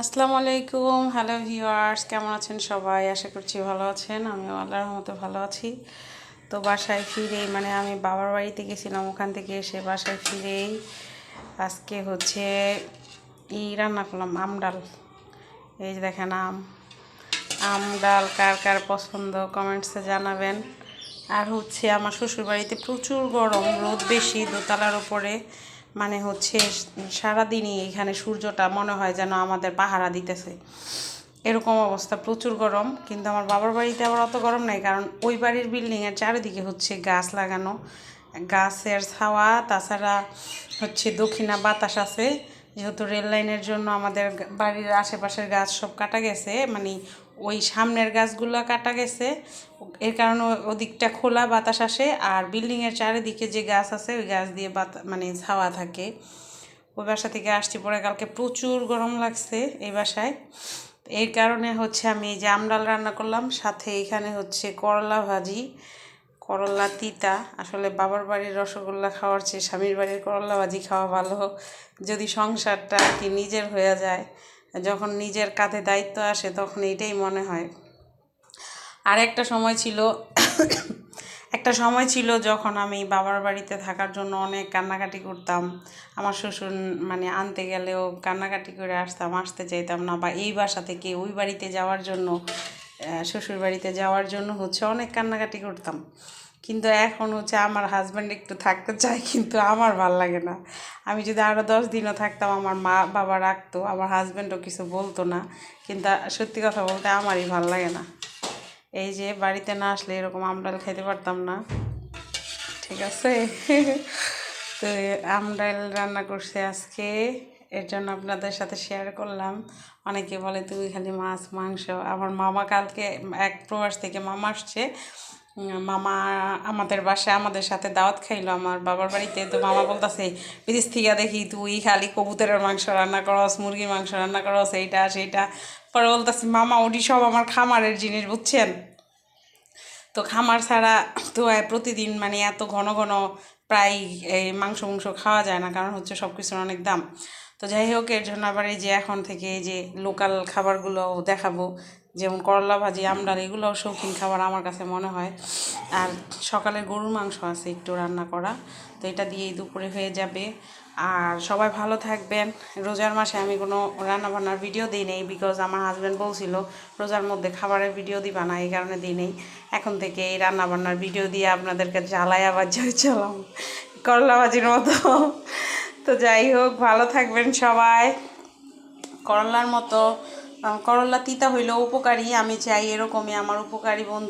আসসালামু আলাইকুম। Hello viewers কেমন আছেন সবাই? আশা করছি ভালো আছেন। আমিও আল্লাহর মতো ভালো আছি। তো বাসায় ফিরেই মানে আমি বাবার বাড়িতে গেছিলাম, ওখান থেকে এসে বাসায় ফিরেই আজকে হচ্ছে ই রান্না করলাম আমডাল এই যে দেখেন আম। আম ডাল কার কার পছন্দ কমেন্টসে জানাবেন। আর হচ্ছে আমার শ্বশুর বাড়িতে প্রচুর গরম, রোদ বেশি, দোতলার উপরে মানে হচ্ছে সারাদিনই এখানে সূর্যটা মনে হয় যেন আমাদের পাহারা দিতেছে। এরকম অবস্থা, প্রচুর গরম। কিন্তু আমার বাবার বাড়িতে আবার অত গরম নেই, কারণ ওই বাড়ির বিল্ডিংয়ের চারিদিকে হচ্ছে গাছ লাগানো। গাছের ছাওয়া, তাছাড়া হচ্ছে দক্ষিণা বাতাস আছে। যেহেতু রেল লাইনের জন্য আমাদের বাড়ির আশেপাশের গাছ সব কাটা গেছে মানে ওই সামনের গাছগুলো কাটা গেছে। এর কারণে ওদিকটা খোলা বাতাস আসে আর বিল্ডিংয়ের চারিদিকে যে গাছ আছে, ওই গাছ দিয়ে বাতা মানে ছাওয়া থাকে। ওই বাসা থেকে আসছি পরে কালকে প্রচুর গরম লাগছে এই বাসায়। এই কারণে হচ্ছে আমি এই যে আমডাল রান্না করলাম, সাথে এখানে হচ্ছে করলা ভাজি, করলা তিতা। আসলে বাবার বাড়ির রসগোল্লা খাওয়ার চেয়ে স্বামীর বাড়ির করলা ভাজি খাওয়া ভালো। যদি সংসারটা আর কি নিজের হয়ে যায় যখন নিজের কাঁধে দায়িত্ব আসে তখন এইটাই মনে হয়। আর একটা সময় ছিল, একটা সময় ছিল যখন আমি বাবার বাড়িতে থাকার জন্য অনেক কান্নাকাটি করতাম। আমার শ্বশুর মানে আনতে গেলেও কান্নাকাটি করে আসতাম, আসতে চাইতাম না বা এই বাসা থেকে ওই বাড়িতে যাওয়ার জন্য শ্বশুর বাড়িতে যাওয়ার জন্য হচ্ছে অনেক কান্নাকাটি করতাম। কিন্তু এখন হচ্ছে আমার হাজব্যান্ড একটু থাকতে চায়, কিন্তু আমার ভালো লাগে না। আমি যদি আরও দশ দিনও থাকতাম, আমার মা বাবা রাখতো, আমার হাজব্যান্ডও কিছু বলতো না। কিন্তু সত্যি কথা বলতে আমারই ভালো লাগে না। এই যে বাড়িতে না আসলে এরকম আমডাল খেতে পারতাম না। ঠিক আছে? তো আমডাল রান্না করছে আজকে। এর জন্য আপনাদের সাথে শেয়ার করলাম। অনেকে বলে তুমি খালি মাছ, মাংস। আমার মামা কালকে এক প্রবাস থেকে মামা আসছে। মামা আমাদের বাসায় আমাদের সাথে দাওয়াত খাইলো আমার বাবার বাড়িতে। তো মামা বলতেছে, বিদেশ থেকে দেখি তুই খালি কবুতরের মাংস রান্না করস, মুরগির মাংস রান্না করস, এইটা, সেইটা। পরে বলতেছি, মামা ওটি সব আমার খামারের জিনিস, বুঝছেন? তো খামার ছাড়া তো প্রতিদিন মানে এত ঘন ঘন প্রায় এই মাংস মাংস খাওয়া যায় না, কারণ হচ্ছে সব কিছুর অনেক দাম। তো যাই হোক, এর জন্য আবার এই যে এখন থেকে যে লোকাল খাবারগুলো দেখাবো যেমন করলা ভাজি, আমডাল, এগুলোও শৌখিন খাবার আমার কাছে মনে হয়। আর সকালে গরুর মাংস আছে একটু রান্না করা, তো এটা দিয়েই দুপুরে হয়ে যাবে। আর সবাই ভালো থাকবেন। রোজার মাসে আমি কোনো রান্নাবান্নার ভিডিও দিই নেই বিকজ আমার হাজব্যান্ড বলছিল, রোজার মধ্যে খাবারের ভিডিও দিবা না, এই কারণে দিই নেই। এখন থেকে এই রান্নাবান্নার ভিডিও দিয়ে আপনাদেরকে জ্বালাই আবার চলাম, করলা ভাজির মতো। তো যাই হোক, ভালো থাকবেন সবাই। করলার মতো করলা তিতা হইলেও উপকারী আমি চাই এরকমই আমার উপকারী বন্ধু।